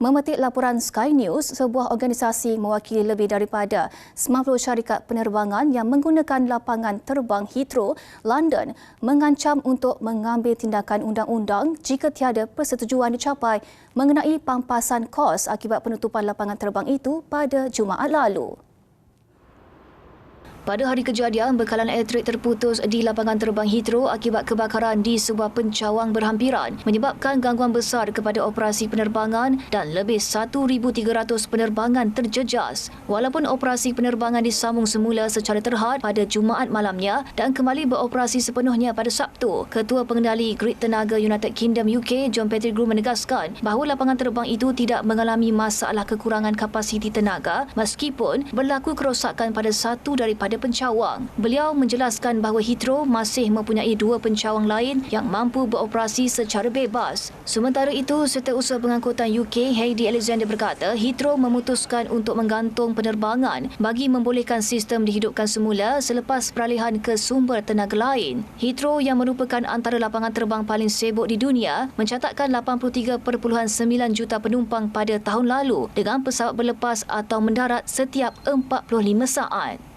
Memetik laporan Sky News, sebuah organisasi mewakili lebih daripada 90 syarikat penerbangan yang menggunakan lapangan terbang Heathrow, London mengancam untuk mengambil tindakan undang-undang jika tiada persetujuan dicapai mengenai pampasan kos akibat penutupan lapangan terbang itu pada Jumaat lalu. Pada hari kejadian, bekalan elektrik terputus di lapangan terbang Heathrow akibat kebakaran di sebuah pencawang berhampiran menyebabkan gangguan besar kepada operasi penerbangan dan lebih 1,300 penerbangan terjejas. Walaupun operasi penerbangan disambung semula secara terhad pada Jumaat malamnya dan kembali beroperasi sepenuhnya pada Sabtu, Ketua Pengendali Grid Tenaga United Kingdom UK, John Pettigrew menegaskan bahawa lapangan terbang itu tidak mengalami masalah kekurangan kapasiti tenaga meskipun berlaku kerosakan pada satu daripada pada pencawang. Beliau menjelaskan bahawa Heathrow masih mempunyai dua pencawang lain yang mampu beroperasi secara bebas. Sementara itu, Setiausaha Pengangkutan UK, Heidi Alexander berkata, Heathrow memutuskan untuk menggantung penerbangan bagi membolehkan sistem dihidupkan semula selepas peralihan ke sumber tenaga lain. Heathrow yang merupakan antara lapangan terbang paling sibuk di dunia mencatatkan 83.9 juta penumpang pada tahun lalu dengan pesawat berlepas atau mendarat setiap 45 saat.